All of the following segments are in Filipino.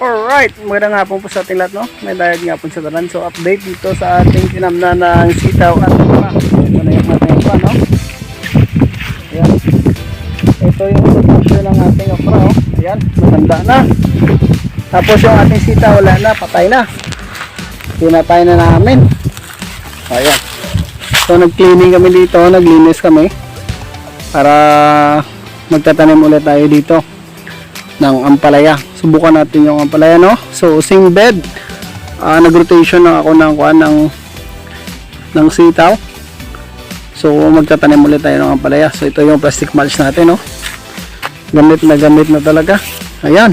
Alright, magandang hapon po sa ating lahat, no? May dayag nga po sa talan. So, update dito sa ating tinamna ng sitaw at okra. Ito na yung ating okra, no? Ayan. Ito yung sitwasyon ng ating okra, oh. Ayan, matanda na. Tapos yung ating sitaw, wala na, patay na. Pinatay na namin. Ayan. So, nag-cleaning kami dito, naglinis kami. Para magtatanim ulit tayo dito ng ampalaya. Subukan natin yung ampalaya, no? So, same bed. Ah, nag-rotation na ako ng kuan ng ng sitaw. So, magtatanim ulit tayo ng ampalaya. So, ito yung plastic mulch natin, no? Gamit na gamit na talaga. Ayan.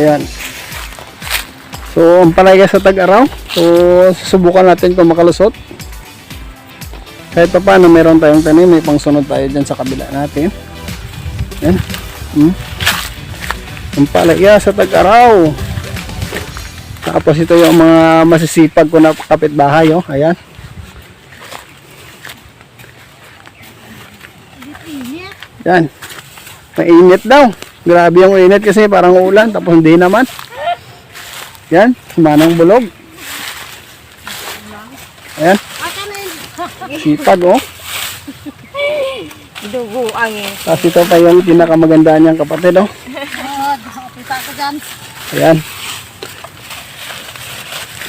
Ayan. So, ampalaya sa tag-araw. So, susubukan natin kung makalusot kahit pa paano meron tayong tanim may pangsunod tayo dyan sa kabila natin. Yan hmm. ang palaya sa tag-araw. Tapos ito yung mga masisipag ko na kapitbahay oh. ayan. Yan mainit daw. Grabe yung init kasi parang ulan tapos hindi naman. Yan manang bulog. Ayan sipag oh Dugo ang eh. Tapos ito pa yung pinakamaganda niyang kapatid, oh. Kita ko dyan. Ayan.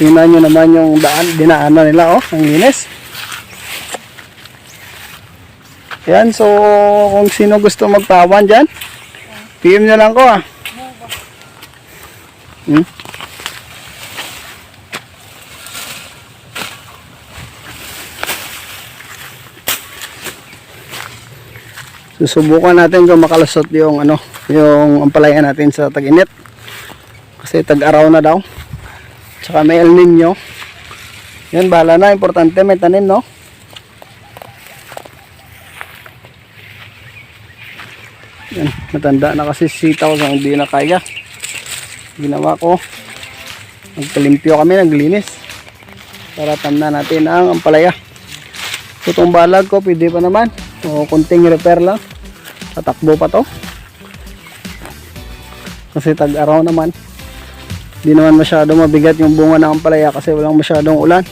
Tingnan nyo naman yung daan, dinaanan nila, oh. Ang linis. Ayan, so kung sino gusto magpawan dyan, PM nyo lang ko, ah. Hmm? Susubukan natin kung makalusot yung ano, yung ampalaya natin sa tag-init. Kasi tag-araw na daw. Tsaka may El Nino. Yan, bahala na. Importante may tanim, no? Yan, matanda na kasi sitaw so hindi na kaya. Ginawa ko. Nagkalimpyo kami, naglinis. Para tamna natin ang ampalaya. So, itong balag ko, pwede pa naman. O, kunting repair lang. Tatakbo pa to. Kasi tag-araw naman. Hindi naman masyado mabigat yung bunga ng ampalaya kasi walang masyadong ulan.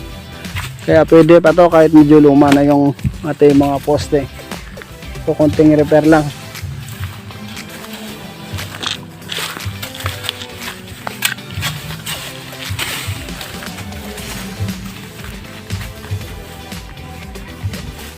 Kaya pwede pa to kahit medyo luma na yung ating mga poste. So konting repair lang.